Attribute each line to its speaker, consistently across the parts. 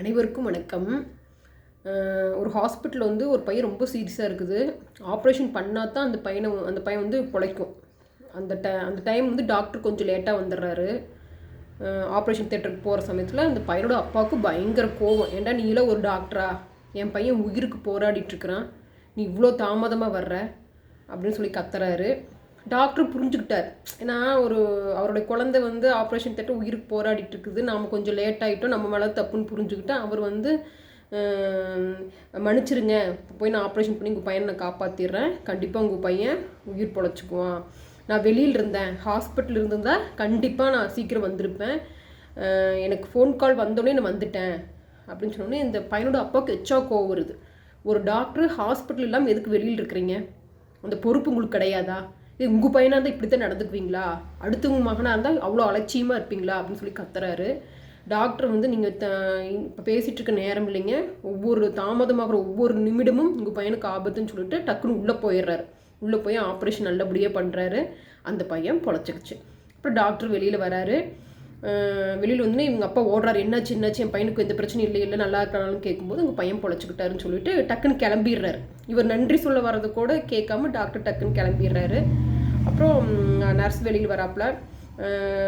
Speaker 1: அனைவருக்கும் வணக்கம். ஒரு ஹாஸ்பிட்டலில் வந்து ஒரு பையன் ரொம்ப சீரியஸாக இருக்குது. ஆப்ரேஷன் பண்ணால் தான் அந்த பையனை அந்த பையன் வந்து பிழைக்கும். அந்த டை அந்த டைம் வந்து டாக்டர் கொஞ்சம் லேட்டாக வந்துடுறாரு. ஆப்ரேஷன் தேட்டருக்கு போகிற சமயத்தில் அந்த பையனோட அப்பாவுக்கு பயங்கர கோவம். ஏன்டா நீலாம் ஒரு டாக்டரா என் பையன் உயிருக்கு போராடிட்டுருக்கிறான் நீ இவ்வளோ தாமதமாக வர்ற? அப்படின்னு சொல்லி கத்துறாரு. டாக்டர் புரிஞ்சுக்கிட்டார். ஏன்னா ஒரு அவருடைய குழந்தை வந்து ஆப்ரேஷன் தேட்டர் உயிருக்கு போராடிட்டு இருக்குது. நாம் கொஞ்சம் லேட் ஆகிட்டோம் நம்ம மேலே தப்புன்னு புரிஞ்சுக்கிட்டு அவர் வந்து மன்னிச்சிருங்க போய் நான் ஆப்ரேஷன் பண்ணி உங்கள் பையனை நான் காப்பாற்றிடுறேன் கண்டிப்பாக உங்கள் பையன் உயிர் பொழைச்சிக்குவான். நான் வெளியில் இருந்தேன். ஹாஸ்பிட்டல் இருந்திருந்தால் கண்டிப்பாக நான் சீக்கிரம் வந்திருப்பேன். எனக்கு ஃபோன் கால் வந்தோடனே நான் வந்துட்டேன். அப்படின்னு சொன்னோடனே இந்த பையனோட அப்பாவுக்கு எச்சா கோவம் வருது. ஒரு டாக்டர் ஹாஸ்பிட்டல் இல்லாமல் எதுக்கு வெளியில் இருக்கிறீங்க? அந்த பொறுப்பு உங்களுக்கு கிடையாதா? இது உங்கள் பையனாக இருந்தால் இப்படி தான் நடந்துக்குவீங்களா? அடுத்தவங்க மகனாக இருந்தால் அவ்வளோ அலட்சியமாக இருப்பீங்களா? அப்படின்னு சொல்லி கத்துறாரு. டாக்டர் வந்து நீங்கள் த இப்போ பேசிகிட்டு இருக்க நேரம் இல்லைங்க. ஒவ்வொரு தாமதமாகிற ஒவ்வொரு நிமிடமும் உங்கள் பையனுக்கு ஆபத்துன்னு சொல்லிட்டு டக்குன்னு உள்ளே போயிடுறாரு. உள்ளே போய் ஆப்ரேஷன் நல்லபடியாக பண்ணுறாரு அந்த பையன் பொழைச்சிக்கிச்சு. அப்புறம் டாக்டர் வெளியில் வராரு. வெளியில் வந்து இவங்க அப்பா ஓடுறாரு என்னாச்சு என்னாச்சு? என் பையனுக்கு எந்த பிரச்சனையும் இல்லை இல்லை நல்லா இருக்கானாலும் கேட்கும்போது உங்கள் பையன் பொழைச்சிக்கிட்டாருன்னு சொல்லிட்டு டக்குன்னு கிளம்பிடுறாரு. இவர் நன்றி சொல்ல வர்றது கூட கேட்காம டாக்டர் டக்குன்னு கிளம்பிடுறாரு. அப்புறம் நர்ஸ் வெளியில் வராப்புல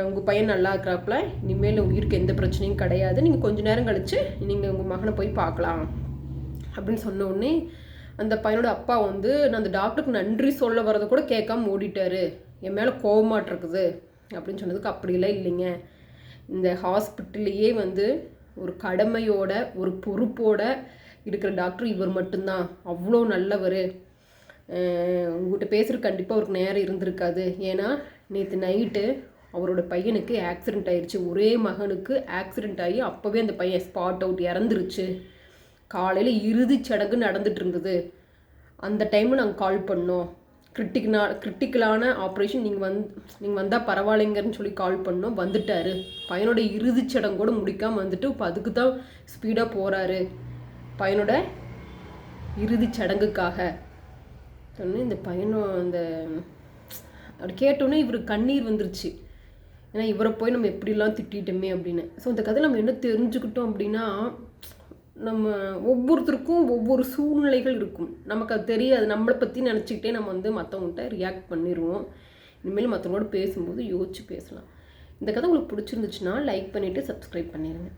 Speaker 1: உங்கள் பையன் நல்லா இருக்கிறாப்புல இனிமேல் உயிருக்கு எந்த பிரச்சனையும் கிடையாது. நீங்கள் கொஞ்ச நேரம் கழித்து நீங்கள் உங்கள் மகனை போய் பார்க்கலாம். அப்படின்னு சொன்ன உடனே அந்த பையனோட அப்பா வந்து நான் அந்த டாக்டருக்கு நன்றி சொல்ல வரதை கூட கேட்காம ஓடிட்டாரு. என் மேலே கோபமாட்டிருக்குது அப்படின்னு சொன்னதுக்கு அப்படிலாம் இல்லைங்க. இந்த ஹாஸ்பிட்டல்லையே வந்து ஒரு கடமையோட ஒரு பொறுப்போட இருக்கிற டாக்டர் இவர் மட்டும்தான். அவ்வளோ நல்லவர். உங்கள்கிட்ட பேசுகிற கண்டிப்பாக அவருக்கு நேரம் இருந்திருக்காது. ஏன்னா நேற்று நைட்டு அவரோட பையனுக்கு ஆக்சிடெண்ட் ஆயிடுச்சு ஒரே மகனுக்கு ஆக்சிடெண்ட் ஆகி அப்போவே அந்த பையன் ஸ்பாட் அவுட் இறந்துருச்சு. காலையில் இறுதிச் சடங்கு நடந்துட்டு இருந்தது. அந்த டைமில் நாங்கள் கால் பண்ணோம். கிரிட்டிக்னா கிரிட்டிக்கலான ஆப்ரேஷன் நீங்கள் வந் நீங்கள் வந்தால் பரவாயில்லைங்கன்னு சொல்லி கால் பண்ணோம். வந்துட்டாரு. பையனோட இறுதிச்சடங்கு கூட முடிக்காமல் வந்துட்டு இப்போ அதுக்கு தான் ஸ்பீடாக போகிறாரு பையனோட இறுதிச் சடங்குக்காக. சொன்னேன் இந்த பையனும் அந்த அப்படி கேட்டோன்னே இவருக்கு கண்ணீர் வந்துருச்சு. ஏன்னா இவரை போய் நம்ம எப்படிலாம் திட்டிட்டோமே அப்படின்னு. ஸோ இந்த கதை நம்ம என்ன தெரிஞ்சுக்கிட்டோம் அப்படின்னா நம்ம ஒவ்வொருத்தருக்கும் ஒவ்வொரு சூழ்நிலைகள் இருக்கும். நமக்கு அது தெரியாது. நம்மளை பற்றி நினச்சிக்கிட்டே நம்ம வந்து மற்றவங்கள்ட்ட ரியாக்ட் பண்ணிடுவோம் இனிமேல் மற்றவங்களோட பேசும்போது யோசிச்சு பேசலாம். இந்த கதை உங்களுக்கு பிடிச்சிருந்துச்சுன்னா லைக் பண்ணிவிட்டு சப்ஸ்கிரைப் பண்ணிடுங்க